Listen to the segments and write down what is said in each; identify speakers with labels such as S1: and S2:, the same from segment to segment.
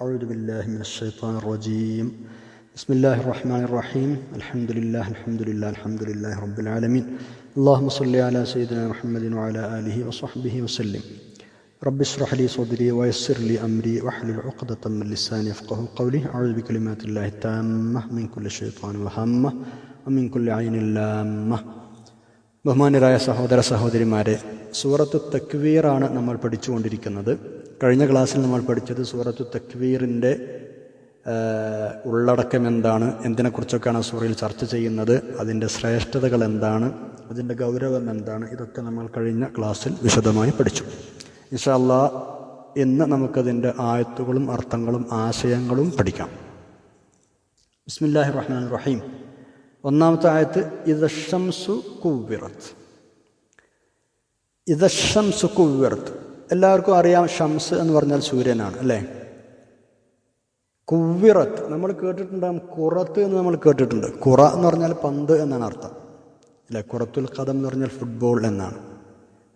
S1: أعوذ بالله من الشيطان الرجيم بسم الله الرحمن الرحيم الحمد لله الحمد لله الحمد لله رب العالمين اللهم صل على سيدنا محمد وعلى آله وصحبه وسلم رب اشرح لي صدري ويسر لي أمري واحلل عقدة من لساني يفقه قولي أعوذ بكلمات الله التامة من كل شيطان وهمة ومن كل عين لامة ബഹുമാനരായ സഹോദര സഹോദരിമാരെ സൂറത്തു തക്വീറാണ് നമ്മൾ പഠിച്ചുകൊണ്ടിരിക്കുന്നത്. കഴിഞ്ഞ ക്ലാസ്സിൽ നമ്മൾ പഠിച്ചത് സൂറത്തു തക്വീറിന്റെ ഉള്ളടക്കം എന്താണ് എന്തിനെക്കുറിച്ചൊക്കെയാണ് സൂറയിൽ ചർച്ച ചെയ്യുന്നത് അതിന്റെ ശ്രേഷ്ഠതകൾ എന്താണ് അതിന്റെ ഗൗരവം എന്താണ് ഇതൊക്കെ നമ്മൾ കഴിഞ്ഞ ക്ലാസ്സിൽ വിശദമായി പഠിച്ചു. ഇൻഷല്ല ഇന്ന് നമുക്കതിന്റെ ആയത്തുകളും അർത്ഥങ്ങളും ആശയങ്ങളും പഠിക്കാം. ബിസ്മില്ലാഹി റഹ്മാൻ റഹീം. ഒന്നാമത്തെ ആയത്ത് ഇതഷംസു കുവ്വിറത്ത് ഷംസുക്കു വിവർത്ത്. എല്ലാവർക്കും അറിയാം ഷംസ് എന്ന് പറഞ്ഞാൽ സൂര്യനാണ് അല്ലേ? കുവ്വിറത്ത് നമ്മൾ കേട്ടിട്ടുണ്ടാകും കുറത്ത് എന്ന് നമ്മൾ കേട്ടിട്ടുണ്ട്. കുറ എന്ന് പറഞ്ഞാൽ പന്ത് എന്നാണ് അർത്ഥം. അല്ലേ? കുറത്തുൽ കഥം എന്ന് പറഞ്ഞാൽ ഫുട്ബോൾ എന്നാണ്.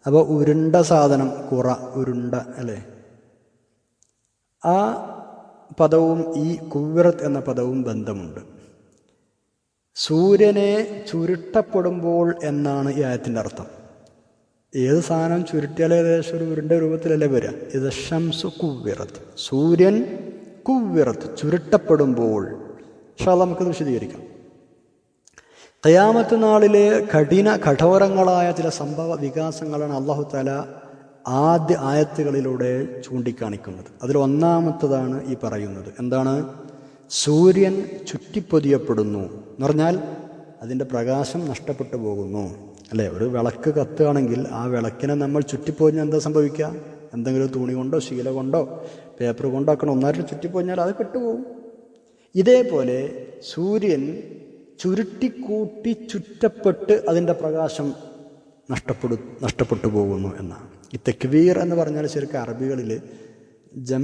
S1: അപ്പോൾ ഉരുണ്ട സാധനം കുറ ഉരുണ്ട അല്ലേ? ആ പദവും ഈ കുവ്വിറത്ത് എന്ന പദവും ബന്ധമുണ്ട്. സൂര്യനെ ചുരുട്ടപ്പെടുമ്പോൾ എന്നാണ് ഈ ആയത്തിന്റെ അർത്ഥം. ഏത് സാധനം ചുരുട്ടിയാൽ ഏകദേശം ഒരു ഉരുണ്ട രൂപത്തിലല്ലേ വരിക? ഇത് ശംസു കുവ്വിറത്ത് സൂര്യൻ കുവ്വിറത്ത് ചുരുട്ടപ്പെടുമ്പോൾ പക്ഷേ നമുക്കത് വിശദീകരിക്കാം. കയാമത്ത് നാളിലെ കഠിന കഠോരങ്ങളായ ചില സംഭവ വികാസങ്ങളാണ് അള്ളാഹു താല ആദ്യ ആയത്തുകളിലൂടെ ചൂണ്ടിക്കാണിക്കുന്നത്. അതിൽ ഒന്നാമത്തതാണ് ഈ പറയുന്നത്. എന്താണ്? സൂര്യൻ ചുറ്റിപ്പൊതിയപ്പെടുന്നു എന്ന് പറഞ്ഞാൽ അതിന്റെ പ്രകാശം നഷ്ടപ്പെട്ടു പോകുന്നു. അല്ലേ? ഒരു വിളക്ക് കത്തുകയാണെങ്കിൽ ആ വിളക്കിനെ നമ്മൾ ചുറ്റിപ്പോഞ്ഞാൽ എന്താ സംഭവിക്കുക? എന്തെങ്കിലും തുണി കൊണ്ടോ ശീല കൊണ്ടോ പേപ്പർ കൊണ്ടോ ഒക്കെ ഒന്നായിട്ട് ചുറ്റിപ്പോഞ്ഞാൽ അത് കെട്ടുപോകും. ഇതേപോലെ സൂര്യൻ ചുരുട്ടിക്കൂട്ടി ചുറ്റപ്പെട്ട് അതിന്റെ പ്രകാശം നഷ്ടപ്പെടു നഷ്ടപ്പെട്ടു പോകുന്നു എന്നാണ്. ഈ തെക്വീർ എന്ന് പറഞ്ഞാൽ ശരിക്കും അറബികളിൽ ജം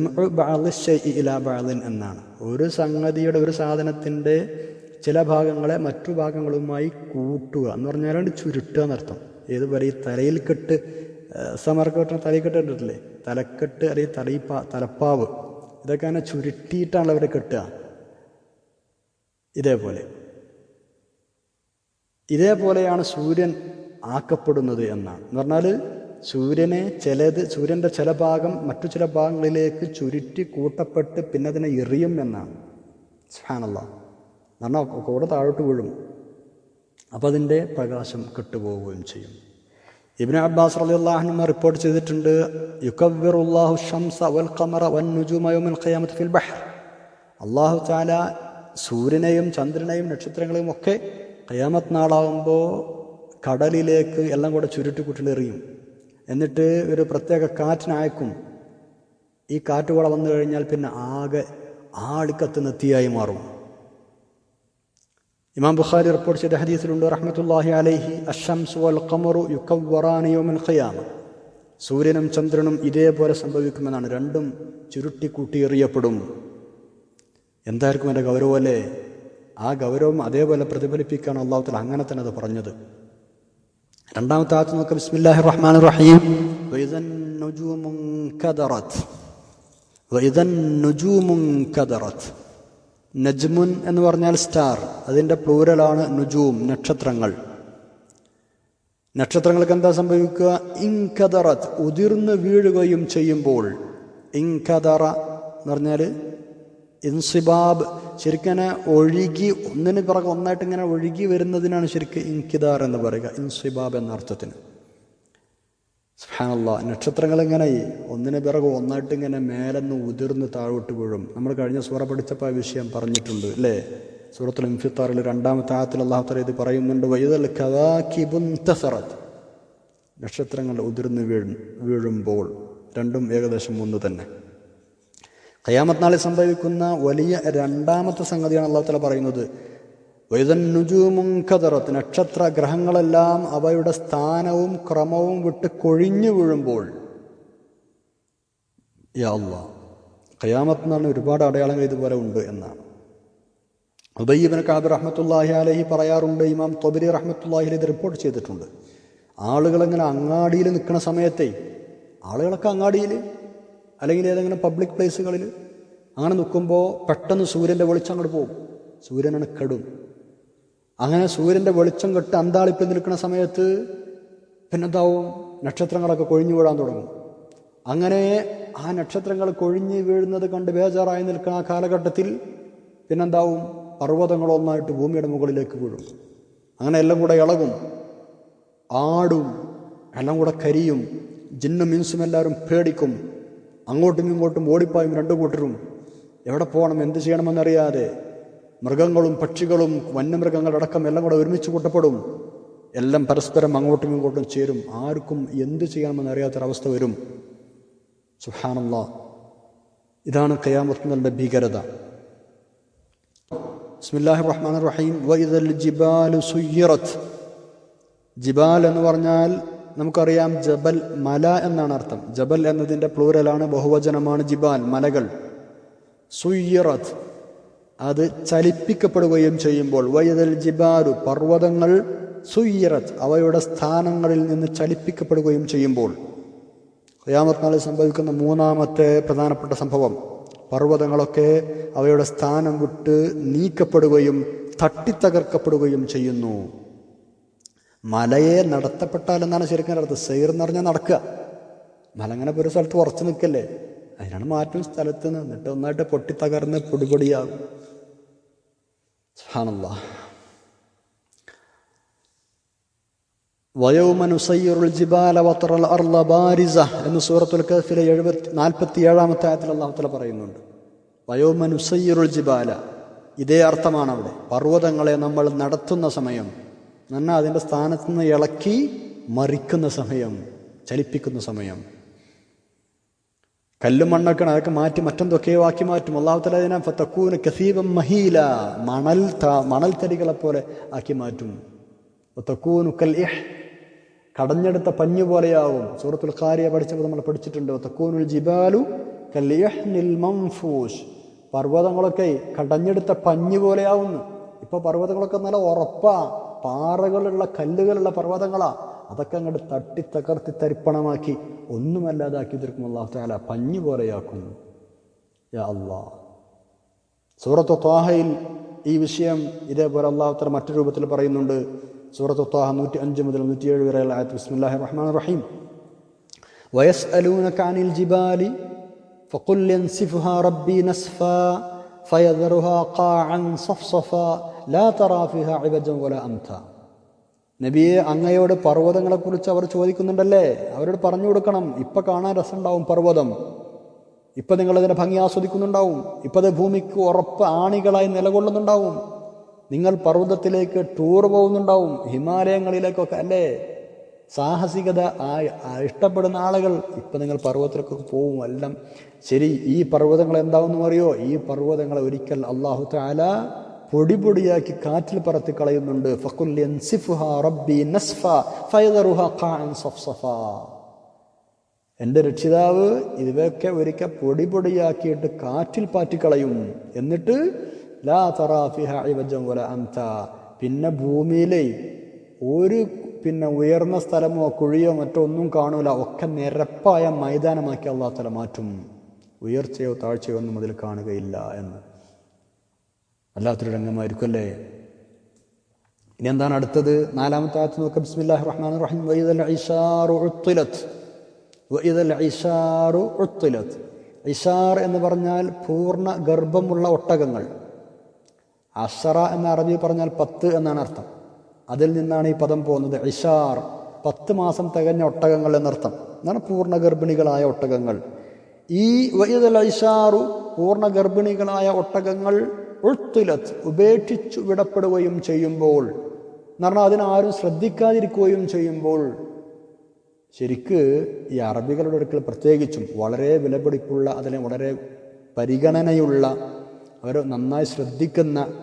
S1: ബാലിൻ എന്നാണ്. ഒരു സംഗതിയുടെ ഒരു സാധനത്തിന്റെ ചില ഭാഗങ്ങളെ മറ്റു ഭാഗങ്ങളുമായി കൂട്ടുക എന്ന് പറഞ്ഞാലാണ് ചുരുട്ടുക എന്നർത്ഥം ഏത് പറയും തലയിൽ കെട്ട് സമർക്ക് കെട്ടണ തലയിൽ കെട്ട് കണ്ടിട്ടില്ലേ? തലക്കെട്ട് അല്ലെങ്കിൽ തലയിപ്പാ തലപ്പാവ്. ഇതൊക്കെ അങ്ങനെ ചുരുട്ടിയിട്ടാണ് അവരെ കെട്ടുക. ഇതേപോലെ. ഇതേപോലെയാണ് സൂര്യൻ ആക്കപ്പെടുന്നത് എന്നാണ്. എന്ന് പറഞ്ഞാൽ സൂര്യനെ ചിലത് സൂര്യന്റെ ചില ഭാഗം മറ്റു ചില ഭാഗങ്ങളിലേക്ക് ചുരുട്ടി കൂട്ടപ്പെട്ട് പിന്നെ അതിനെ എറിയും എന്നാണ്. സ്ഫാനല്ല പറഞ്ഞാൽ കൂടെ താഴോട്ട് വീഴും. അപ്പോൾ അതിന്റെ പ്രകാശം കെട്ടുപോവുകയും ചെയ്യും. ഇബിന് അബ്ബാസ് അലി അള്ളാഹുമ റിപ്പോർട്ട് ചെയ്തിട്ടുണ്ട് യുക്കവിറുല്ലാഹു ഷംസ വൽ ഖമറ വൻ നുജുമയോ മുൽഖയാമത്ത് ഫിൽ ബഹർ. അള്ളാഹു താല സൂര്യനെയും ചന്ദ്രനെയും നക്ഷത്രങ്ങളെയും ഒക്കെ ഖയാമത്ത് നാളാകുമ്പോൾ കടലിലേക്ക് എല്ലാം കൂടെ ചുരുട്ടിക്കുട്ടിലെറിയും എന്നിട്ട് ഒരു പ്രത്യേക കാറ്റിനയക്കും. ഈ കാറ്റ് കൂടെ വന്നു കഴിഞ്ഞാൽ പിന്നെ ആകെ ആളിക്കത്ത് നെത്തിയായി മാറും. ഇമാം ബുഖാരി റിപ്പോർട്ട് ചെയ്ത ഹദീസിലുണ്ട് റഹ്മത്തുല്ലാഹി അലൈഹി അഷംസ് വൽ ഖമറു യുക്കവ്വറാനിയോമൻ ഖയാമ. സൂര്യനും ചന്ദ്രനും ഇതേപോലെ സംഭവിക്കുമെന്നാണ് രണ്ടും ചുരുട്ടിക്കൂട്ടി എറിയപ്പെടും എന്തായിരിക്കും എന്റെ ഗൗരവമല്ലേ ആ ഗൗരവം അതേപോലെ പ്രതിഫലിപ്പിക്കാൻ അള്ളാഹുത്തല അങ്ങനെ തന്നെ അത് പറഞ്ഞത്. രണ്ടാമത്തെ ആത്ത് നോക്കാം. ബിസ്മില്ലാഹി റഹ്മാൻ റഹീം. വൈദൻ നുജൂമുൻ കദറത്. വൈദൻ നുജൂമുൻ നജ്മുൻ എന്ന് പറഞ്ഞാൽ സ്റ്റാർ. അതിന്റെ പ്ലൂരലാണ് നുജൂം നക്ഷത്രങ്ങൾ. നക്ഷത്രങ്ങൾക്ക് എന്താ സംഭവിക്കുക? ഇൻകദറത്ത് ഉതിർന്ന് വീഴുകയും ചെയ്യുമ്പോൾ. ഇൻകദറ എന്ന് പറഞ്ഞാൽ ഇൻസിബാബ് ശരിക്കനെ ഒഴുകി ഒന്നിന് പിറകെ ഒന്നായിട്ട് ഇങ്ങനെ ഒഴുകി വരുന്നതിനാണ് ശരിക്കും ഇൻകിദാർ എന്ന് പറയുക. ഇൻസിബാബ് എന്ന അർത്ഥത്തിന് സുഹാനല്ല നക്ഷത്രങ്ങൾ ഇങ്ങനെ ഒന്നിന് പിറകെ ഒന്നായിട്ട് ഇങ്ങനെ മേലെന്ന് ഉതിർന്ന് താഴോട്ട് വീഴും. നമ്മൾ കഴിഞ്ഞ സൂറ പഠിച്ചപ്പോൾ ആ വിഷയം പറഞ്ഞിട്ടുണ്ട് അല്ലേ? സൂറത്തുൽ ഇൻഫിത്താറിൽ രണ്ടാമത്തെ ആത്തിൽ അള്ളാഹു തല ഇത് പറയുന്നുണ്ട് വൈദൽ കവാക്കിബുന്തസറത്ത് നക്ഷത്രങ്ങൾ ഉതിർന്ന് വീഴും വീഴുമ്പോൾ രണ്ടും ഏകദേശം ഒന്ന് തന്നെ. കയ്യാമത്ത് നാളിൽ സംഭവിക്കുന്ന വലിയ രണ്ടാമത്തെ സംഗതിയാണ് അള്ളാഹു തല നുജൂമും വൈതന്നുജൂമുങ്കതറത്ത് നക്ഷത്ര ഗ്രഹങ്ങളെല്ലാം അവയുടെ സ്ഥാനവും ക്രമവും വിട്ട് കൊഴിഞ്ഞു വീഴുമ്പോൾ യാ അള്ളാ ഖയാമത്ത് ഒരുപാട് അടയാളങ്ങൾ ഇതുപോലെ ഉണ്ട് എന്നാണ്. ഉബയ്യബിൻ കാബ് റഹ്മത്തുല്ലാഹി അലഹി പറയാറുണ്ട് ഇമാം തൊബരി റഹ്മത്തുല്ലാഹി ഇത് റിപ്പോർട്ട് ചെയ്തിട്ടുണ്ട്. ആളുകളിങ്ങനെ അങ്ങാടിയിൽ നിൽക്കുന്ന സമയത്തെ ആളുകളൊക്കെ അങ്ങാടിയിൽ അല്ലെങ്കിൽ ഏതെങ്കിലും പബ്ലിക് പ്ലേസുകളിൽ അങ്ങനെ നിൽക്കുമ്പോൾ പെട്ടെന്ന് സൂര്യന്റെ വെളിച്ചം അങ്ങോട്ട് പോകും. സൂര്യനാണ് കെടും. അങ്ങനെ സൂര്യന്റെ വെളിച്ചം കെട്ട് അന്താളിപ്പിൽ നിൽക്കുന്ന സമയത്ത് പിന്നെന്താവും? നക്ഷത്രങ്ങളൊക്കെ കൊഴിഞ്ഞു വീഴാൻ തുടങ്ങും. അങ്ങനെ ആ നക്ഷത്രങ്ങൾ കൊഴിഞ്ഞു വീഴുന്നത് കണ്ട് ബേജാറായി നിൽക്കുന്ന ആ കാലഘട്ടത്തിൽ പിന്നെന്താവും? പർവതങ്ങളൊന്നായിട്ട് ഭൂമിയുടെ മുകളിലേക്ക് വീഴും. അങ്ങനെ എല്ലാം കൂടെ ഇളകും. ആടും എല്ലാം കൂടെ കരിയും ജിന്നും മിൻസും എല്ലാവരും പേടിക്കും. അങ്ങോട്ടും ഇങ്ങോട്ടും ഓടിപ്പായും രണ്ടു കൂട്ടരും എവിടെ പോകണം? എന്ത് ചെയ്യണമെന്നറിയാതെ മൃഗങ്ങളും പക്ഷികളും വന്യമൃഗങ്ങളടക്കം എല്ലാം കൂടെ ഒരുമിച്ച് കൂട്ടപ്പെടും. എല്ലാം പരസ്പരം അങ്ങോട്ടും ഇങ്ങോട്ടും ചേരും. ആർക്കും എന്ത് ചെയ്യണമെന്ന് അറിയാത്തൊരവസ്ഥ വരും. സുഹാനുള്ള ഇതാണ് കയാമത്തുകളുടെ ഭീകരത. റഹീം ജിബാലു ജിബാൽ എന്ന് പറഞ്ഞാൽ നമുക്കറിയാം ജബൽ മല എന്നാണ് അർത്ഥം. ജബൽ എന്നതിന്റെ പ്ലൂരലാണ് ബഹുവചനമാണ് ജിബാൽ മലകൾ. സുയ്യിറത്ത് അത് ചലിപ്പിക്കപ്പെടുകയും ചെയ്യുമ്പോൾ വൈദൽ ജിബാരു പർവതങ്ങൾ സുയ്യിറത്ത് അവയുടെ സ്ഥാനങ്ങളിൽ നിന്ന് ചലിപ്പിക്കപ്പെടുകയും ചെയ്യുമ്പോൾ. ഖിയാമത്നാളിൽ സംഭവിക്കുന്ന മൂന്നാമത്തെ പ്രധാനപ്പെട്ട സംഭവം പർവതങ്ങളൊക്കെ അവയുടെ സ്ഥാനം വിട്ട് നീക്കപ്പെടുകയും തട്ടിത്തകർക്കപ്പെടുകയും ചെയ്യുന്നു. മലയെ നടത്തപ്പെട്ടാൽ എന്നാണ് ശരിക്കും അർത്ഥം. സെയർ എന്ന് പറഞ്ഞാൽ നടക്കുക. മല അങ്ങനെ ഒരു സ്ഥലത്ത് ഉറച്ചു നിൽക്കല്ലേ? അതിനാണ് മാറ്റം സ്ഥലത്ത് നിന്ന്. എന്നിട്ട് ഒന്നായിട്ട് പൊട്ടിത്തകർന്ന് പൊടിപൊടിയാകും. സുബ്ഹാനല്ലാഹ് വയോമനുസയ്യുറുൽ ജിബാല ബാരിസ എന്ന് സൂറത്തുൽ കഫിലെ എഴുപത്തി നാൽപ്പത്തി ഏഴാമത്തെ ആയത്തിൽ അള്ളാഹുത്തല പറയുന്നുണ്ട്. വയോമനുസയ്യുറുൽ ജിബാല ഇതേ അർത്ഥമാണ് അവിടെ പർവതങ്ങളെ നമ്മൾ നടത്തുന്ന സമയം എന്നാൽ അതിന്റെ സ്ഥാനത്ത് നിന്ന് ഇളക്കി മറിക്കുന്ന സമയം ചലിപ്പിക്കുന്ന സമയം. കല്ലും മണ്ണൊക്കെ അതൊക്കെ മാറ്റി മറ്റെന്തൊക്കെയോ ആക്കി മാറ്റും. അള്ളാഹുത്തല അതിനെ ഫത്തക്കൂന് കസീബം മഹീല മണൽ മണൽ തരികളെ പോലെ ആക്കി മാറ്റും. ഒത്തക്കൂനു കൽ ഇഹ് കടഞ്ഞെടുത്ത പഞ്ഞു പോലെയാവും. സൂറത്തുൽ ഖാരിയ പഠിച്ചപ്പോൾ നമ്മൾ പഠിച്ചിട്ടുണ്ട്. ഒത്തക്കൂനുൽ ജിബാലു കൽ ഇഹ്നിൽ മംഫൂഷ് പർവതങ്ങളൊക്കെ കടഞ്ഞെടുത്ത പഞ്ഞു പോലെയാവുന്നു. ഇപ്പോൾ പർവതങ്ങളൊക്കെ നല്ല ഉറപ്പാ. പാറകളുള്ള കല്ലുകളുള്ള പർവതങ്ങളാ. അതൊക്കെ അങ്ങോട്ട് തട്ടി തകർത്തി തരിപ്പണമാക്കി ഒന്നുമല്ലാതാക്കി തീർക്കും അള്ളാഹു താല പഞ്ഞു പോലെയാക്കും യാ അള്ളാ സൂറത്ത് ത്വാഹയിൽ ഈ വിഷയം ഇതേപോലെ അള്ളാഹു താല മറ്റു രൂപത്തിൽ പറയുന്നുണ്ട് സൂറത്ത് ത്വാഹ നൂറ്റി അഞ്ച് മുതൽ നൂറ്റിയേഴ് വരെയുള്ള ആയത്ത് ബിസ്മില്ലാഹി റഹ്മാൻ റഹീം ويسألونك عن الجبال فقل ينسفها ربي نسفا فيذرها قاعا صفصفا لا ترى فيها عوجا ولا أمتا നബിയെ അങ്ങയോട് പർവതങ്ങളെക്കുറിച്ച് അവർ ചോദിക്കുന്നുണ്ടല്ലേ? അവരോട് പറഞ്ഞു കൊടുക്കണം. ഇപ്പം കാണാൻ രസമുണ്ടാവും പർവതം. ഇപ്പം നിങ്ങളതിന്റെ ഭംഗി ആസ്വദിക്കുന്നുണ്ടാവും. ഇപ്പത് ഭൂമിക്ക് ഉറപ്പ് ആണികളായി നിലകൊള്ളുന്നുണ്ടാവും. നിങ്ങൾ പർവതത്തിലേക്ക് ടൂർ പോകുന്നുണ്ടാവും. ഹിമാലയങ്ങളിലേക്കൊക്കെ അല്ലേ? സാഹസികത ഇഷ്ടപ്പെടുന്ന ആളുകൾ ഇപ്പം നിങ്ങൾ പർവതത്തിലേക്കൊക്കെ പോവും എല്ലാം ശരി. ഈ പർവതങ്ങൾ എന്താണെന്ന് അറിയോ ഈ പർവതങ്ങളെ ഒരിക്കൽ അള്ളാഹു താല പൊടി പൊടിയാക്കി കാറ്റിൽ പറത്തി കളയുന്നുണ്ട്. എന്റെ രക്ഷിതാവ് ഇവയൊക്കെ ഒരിക്കൽ പൊടി പൊടിയാക്കിയിട്ട് കാറ്റിൽ പാറ്റിക്കളയും എന്നിട്ട് ലാ തറാഫിഹ ഇവജം അംത. പിന്നെ ഭൂമിയിലെ ഒരു പിന്നെ ഉയർന്ന സ്ഥലമോ കുഴിയോ മറ്റോ ഒന്നും കാണൂല. ഒക്കെ നിരപ്പായ മൈതാനമാക്കി അള്ളാഹു തല മാറ്റും. ഉയർച്ചയോ താഴ്ചയോ ഒന്നും അതിൽ കാണുകയില്ല എന്ന്. വല്ലാത്തൊരു രംഗമായിരിക്കും അല്ലേ ഇനി എന്താണ് അടുത്തത്? നാലാമത്തെ ആത്ത് നോക്കാം. ബിസ്മില്ലാഹി റഹ്മാൻ റഹീം. വൈദൽ ഐഷാറു ഉത്തുലത്ത്. വൈദൽ ഐഷാറു ഉത്തുലത്ത്. ഐഷാർ എന്ന് പറഞ്ഞാൽ പൂർണ ഗർഭമുള്ള ഒട്ടകങ്ങൾ. അഷറ എന്ന അറബി പറഞ്ഞാൽ പത്ത് എന്നാണ് അർത്ഥം. അതിൽ നിന്നാണ് ഈ പദം പോകുന്നത്. ഐഷാർ പത്ത് മാസം തികഞ്ഞ ഒട്ടകങ്ങൾ എന്നർത്ഥം. എന്നാണ് പൂർണ ഗർഭിണികളായ ഒട്ടകങ്ങൾ. ഈ വൈദൽ ഐഷാറു പൂർണ ഗർഭിണികളായ ഒട്ടകങ്ങൾ ഉൾത്തുലത്ത് ഉപേക്ഷിച്ചു വിടപ്പെടുകയും ചെയ്യുമ്പോൾ എന്ന് പറഞ്ഞാൽ അതിനാരും ശ്രദ്ധിക്കാതിരിക്കുകയും ചെയ്യുമ്പോൾ ശരിക്ക് ഈ അറബികളുടെ അടുക്കൽ പ്രത്യേകിച്ചും വളരെ വിലപിടിപ്പുള്ള അതിനെ വളരെ പരിഗണനയുള്ള അവർ നന്നായി ശ്രദ്ധിക്കുന്ന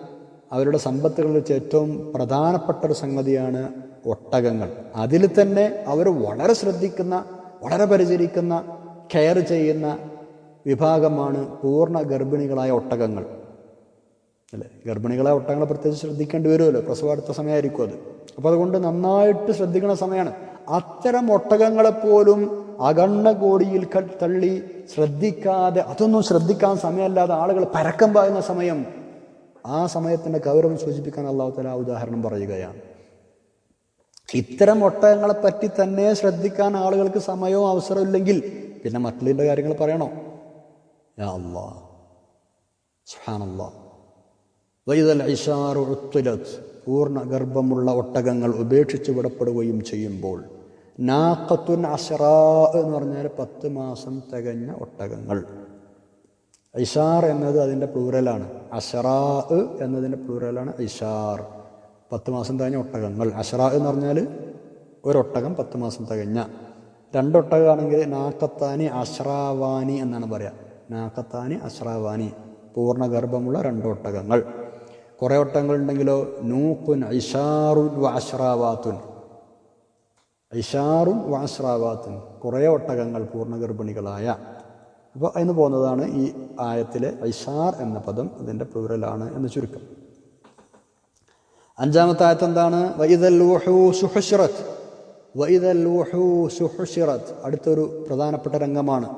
S1: അവരുടെ സമ്പത്തുകളിൽ വെച്ച് ഏറ്റവും പ്രധാനപ്പെട്ട ഒരു സംഗതിയാണ് ഒട്ടകങ്ങൾ. അതിൽ തന്നെ അവർ വളരെ ശ്രദ്ധിക്കുന്ന വളരെ പരിചരിക്കുന്ന കെയർ ചെയ്യുന്ന വിഭാഗമാണ് പൂർണ ഗർഭിണികളായ ഒട്ടകങ്ങൾ. അല്ലേ? ഗർഭിണികളെ ഒട്ടങ്ങളെ പ്രത്യേകിച്ച് ശ്രദ്ധിക്കേണ്ടി വരുമല്ലോ. പ്രസവം അടുത്ത സമയമായിരിക്കും അത്. അപ്പോൾ അതുകൊണ്ട് നന്നായിട്ട് ശ്രദ്ധിക്കുന്ന സമയമാണ്. അത്തരം ഒട്ടകങ്ങളെപ്പോലും അകണ്ണ കോടിയിൽ തള്ളി ശ്രദ്ധിക്കാതെ അതൊന്നും ശ്രദ്ധിക്കാൻ സമയമല്ലാതെ ആളുകൾ പരക്കം പായുന്ന സമയം ആ സമയത്തിന്റെ ഗൗരവം സൂചിപ്പിക്കാൻ അള്ളാഹുത്തല ഉദാഹരണം പറയുകയാണ്. ഇത്തരം ഒട്ടകങ്ങളെ പറ്റി തന്നെ ശ്രദ്ധിക്കാൻ ആളുകൾക്ക് സമയവും അവസരവും ഇല്ലെങ്കിൽ പിന്നെ മറ്റുള്ള കാര്യങ്ങൾ പറയണോ? യാ അല്ലാ വൈദൽ ഇഷാറു ഉത്തുലത്ത് പൂർണ ഗർഭമുള്ള ഒട്ടകങ്ങൾ ഉപേക്ഷിച്ച് വിടപ്പെടുകയും ചെയ്യുമ്പോൾ നാക്കത്തുൻ അഷറാ എന്ന് പറഞ്ഞാൽ പത്ത് മാസം തികഞ്ഞ ഒട്ടകങ്ങൾ. ഇഷാർ എന്നത് അതിന്റെ പ്ലൂറലാണ്. അഷറാ എന്നതിന്റെ പ്ലൂറലാണ് ഇഷാർ. പത്ത് മാസം തികഞ്ഞ ഒട്ടകങ്ങൾ. അഷറാ എന്ന് പറഞ്ഞാൽ ഒരൊട്ടകം പത്ത് മാസം തികഞ്ഞ. രണ്ടൊട്ടകമാണെങ്കിൽ നാക്കത്താനി അഷ്രാവാനി എന്നാണ് പറയുക നാക്കത്താനി അഷ്രാവാനി പൂർണ ഗർഭമുള്ള രണ്ട് ഒട്ടകങ്ങൾ കുറേ ഒട്ടകങ്ങൾ ഉണ്ടെങ്കിലോ ഐഷാറുൻ ഇഷാറുൻ ഐഷാറുൻ അഷ്റാവാത്തുൻ. ഇഷാറുൻ വ അഷ്റാവാത്തുൻ. കുറേ ഒട്ടകങ്ങൾ പൂർണഗർഭിണികളായ അപ്പോൾ അതിന് പോകുന്നതാണ് ഈ ആയത്തിലെ ഐഷാർ എന്ന പദം. അതിന്റെ പ്ലൂരലാണ് എന്ന് ചുരുക്കം. അഞ്ചാമത്തെ ആയത്ത് എന്താണ്? വുഹൂസു ഹുശ്റത്ത് അടുത്തൊരു പ്രധാനപ്പെട്ട രംഗമാണ്.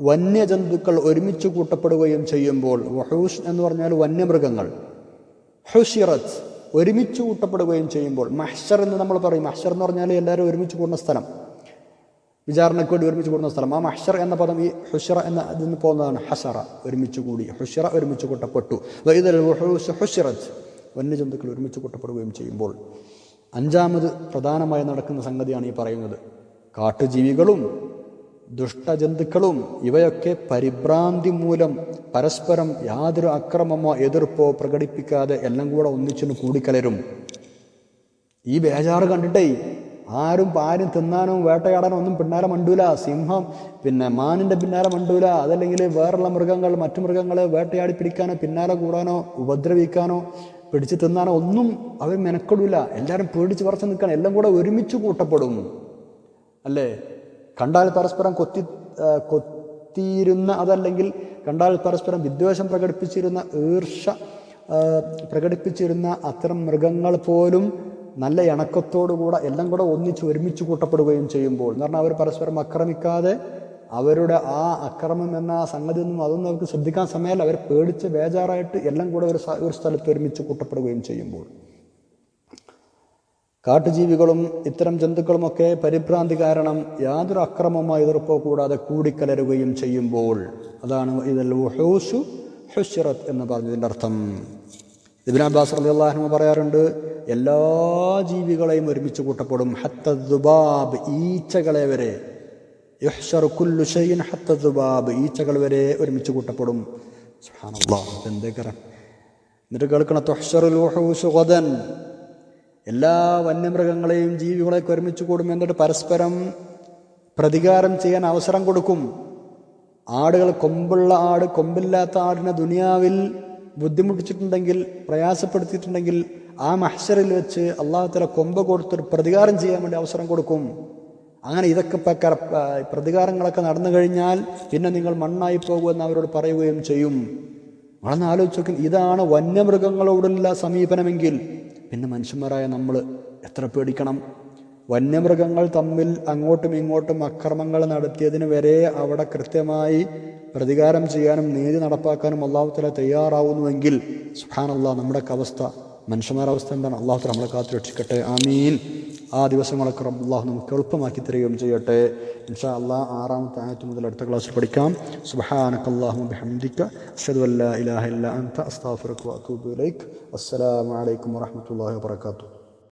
S1: വന്യജന്തുക്കൾ ഒരുമിച്ച് കൂട്ടപ്പെടുകയും ചെയ്യുമ്പോൾ വഹൂഷ് എന്ന് പറഞ്ഞാൽ വന്യമൃഗങ്ങൾ. ഹുഷിറത്ത് ഒരുമിച്ച് കൂട്ടപ്പെടുകയും ചെയ്യുമ്പോൾ മഹ്ഷർ എന്ന് നമ്മൾ പറയും. മഹ്ഷർ എന്ന് പറഞ്ഞാൽ എല്ലാവരും ഒരുമിച്ച് കൂടുന്ന സ്ഥലം. വിചാരണയ്ക്ക് വേണ്ടി ഒരുമിച്ച് കൂടുന്ന സ്ഥലം. ആ മഹ്ഷർ എന്ന പദം ഈ ഹുഷിറ എന്ന ഇതിൽ നിന്ന് പോകുന്നതാണ് ഹസറ ഒരുമിച്ച് കൂടി. ഹുഷിറ ഒരുമിച്ച് കൂട്ടപ്പെട്ടു. ഹുഷിറത്ത് വന്യജന്തുക്കൾ ഒരുമിച്ച് കൂട്ടപ്പെടുകയും ചെയ്യുമ്പോൾ അഞ്ചാമത് പ്രധാനമായി നടക്കുന്ന സംഗതിയാണ് ഈ പറയുന്നത്. കാട്ടുജീവികളും ദുഷ്ടജന്തുക്കളും ഇവയൊക്കെ പരിഭ്രാന്തി മൂലം പരസ്പരം യാതൊരു അക്രമമോ എതിർപ്പോ പ്രകടിപ്പിക്കാതെ എല്ലാം കൂടെ ഒന്നിച്ചു കൂടിക്കലരും. ഈ ബേജാറ് കണ്ടിട്ടേ ആരും ആരും തിന്നാനോ വേട്ടയാടാനോ ഒന്നും പിന്നാലെ മണ്ടൂല. സിംഹം പിന്നെ മാനിന്റെ പിന്നാലെ മണ്ടൂല. അതല്ലെങ്കിൽ വേറുള്ള മൃഗങ്ങൾ മറ്റു മൃഗങ്ങളെ വേട്ടയാടി പിടിക്കാനോ പിന്നാലെ കൂടാനോ ഉപദ്രവിക്കാനോ പിടിച്ച് തിന്നാനോ ഒന്നും അവർ മെനക്കെടൂല. എല്ലാവരും പേടിച്ച് പറച്ച് നിൽക്കണം. എല്ലാം കൂടെ ഒരുമിച്ച് കൂട്ടപ്പെടും. അല്ലേ? കണ്ടാൽ പരസ്പരം കൊത്തി കൊത്തിയിരുന്ന അതല്ലെങ്കിൽ കണ്ടാൽ പരസ്പരം വിദ്വേഷം പ്രകടിപ്പിച്ചിരുന്ന ഈർഷ പ്രകടിപ്പിച്ചിരുന്ന അത്തരം മൃഗങ്ങൾ പോലും നല്ല ഇണക്കത്തോടുകൂടെ എല്ലാം കൂടെ ഒന്നിച്ച് ഒരുമിച്ച് കൂട്ടപ്പെടുകയും ചെയ്യുമ്പോൾ എന്ന് പറഞ്ഞാൽ അവർ പരസ്പരം ആക്രമിക്കാതെ അവരുടെ ആ അക്രമം എന്ന ആ സംഗതി ഒന്നും അതൊന്നും അവർക്ക് ശ്രദ്ധിക്കാൻ സമയമല്ല. അവർ പേടിച്ച് ബേജാറായിട്ട് എല്ലാം കൂടെ ഒരു ഒരു സ്ഥലത്ത് ഒരുമിച്ച് കൂട്ടപ്പെടുകയും ചെയ്യുമ്പോൾ. കാട്ടുജീവികളും ഇത്തരം ജന്തുക്കളുമൊക്കെ പരിഭ്രാന്തി കാരണം യാതൊരു അക്രമമോ എതിർപ്പോ കൂടാതെ കൂടിക്കലരുകയും ചെയ്യുമ്പോൾ അതാണ് ഇതിൽ ഹൂസു ഹുഷിറത്ത് എന്ന് പറഞ്ഞതിന്റെ അർത്ഥം. ഇബിൻ അബ്ബാസ് റളിയല്ലാഹു പറയാറുണ്ട് എല്ലാ ജീവികളെയും ഒരുമിച്ച് കൂട്ടപ്പെടും. ഹത്ത ദുബാബ് ഈച്ചകളെ വരെ. യുഹ്ശറു കുല്ലു ഷൈഇൻ ഹത്ത ദുബാബ് ഈച്ചകൾ വരെ ഒരുമിച്ച് കൂട്ടപ്പെടും. സുബ്ഹാനല്ലാഹ് എന്തൊക്കെ എന്നിട്ട് കേൾക്കണം എല്ലാ വന്യമൃഗങ്ങളെയും ജീവികളെയൊക്കെ ഒരുമിച്ച് കൂടും എന്നിട്ട് പരസ്പരം പ്രതികാരം ചെയ്യാൻ അവസരം കൊടുക്കും. ആടുകൾ കൊമ്പുള്ള ആട് കൊമ്പില്ലാത്ത ആടിനെ ദുനിയാവിൽ ബുദ്ധിമുട്ടിച്ചിട്ടുണ്ടെങ്കിൽ പ്രയാസപ്പെടുത്തിയിട്ടുണ്ടെങ്കിൽ ആ മഹ്ഷറിൽ വെച്ച് അള്ളാഹുത്തല കൊമ്പ് കൊടുത്തൊരു പ്രതികാരം ചെയ്യാൻ വേണ്ടി അവസരം കൊടുക്കും. അങ്ങനെ ഇതൊക്കെ പ്രതികാരങ്ങളൊക്കെ നടന്നു കഴിഞ്ഞാൽ പിന്നെ നിങ്ങൾ മണ്ണായി പോകുമെന്ന് അവരോട് പറയുകയും ചെയ്യും. വളർന്ന് ആലോചിച്ച് നോക്കും ഇതാണ് വന്യമൃഗങ്ങളോടുള്ള സമീപനമെങ്കിൽ പിന്നെ മനുഷ്യന്മാരായ നമ്മൾ എത്ര പേടിക്കണം? വന്യമൃഗങ്ങൾ തമ്മിൽ അങ്ങോട്ടും ഇങ്ങോട്ടും അക്രമങ്ങൾ നടത്തിയതിന് വരെ അവിടെ കൃത്യമായി പ്രതികാരം ചെയ്യാനും നീതി നടപ്പാക്കാനും അള്ളാഹുത്തല തയ്യാറാവുന്നുവെങ്കിൽ സുഹാൻ അള്ളാഹ് നമ്മുടെ അവസ്ഥ മനുഷ്യന്മാരുടെ അവസ്ഥ എന്താണ്? അള്ളാഹുത്തല നമ്മളെ കാത്തു രക്ഷിക്കട്ടെ ആമീൻ. ആ ദിവസങ്ങളൊക്കെ അള്ളാഹു നമുക്ക് എളുപ്പമാക്കി തരികയും ചെയ്യട്ടെ. ഇൻഷാ അള്ളാഹ് ആറാമത്തെ ആയത്ത് മുതൽ അടുത്ത ക്ലാസ്സിൽ പഠിക്കാം. സുബ്ഹാനക അല്ലാഹുമ്മ ബിഹംദിക അഷ്ഹദു അല്ലാ ഇലാഹ ഇല്ല അൻത അസ്തഗ്ഫിറുക വഅതൂബു ഇലൈക്. അസ്സലാമു അലൈക്കും വറഹ്മത്തുള്ളാഹി വബറകാതുഹു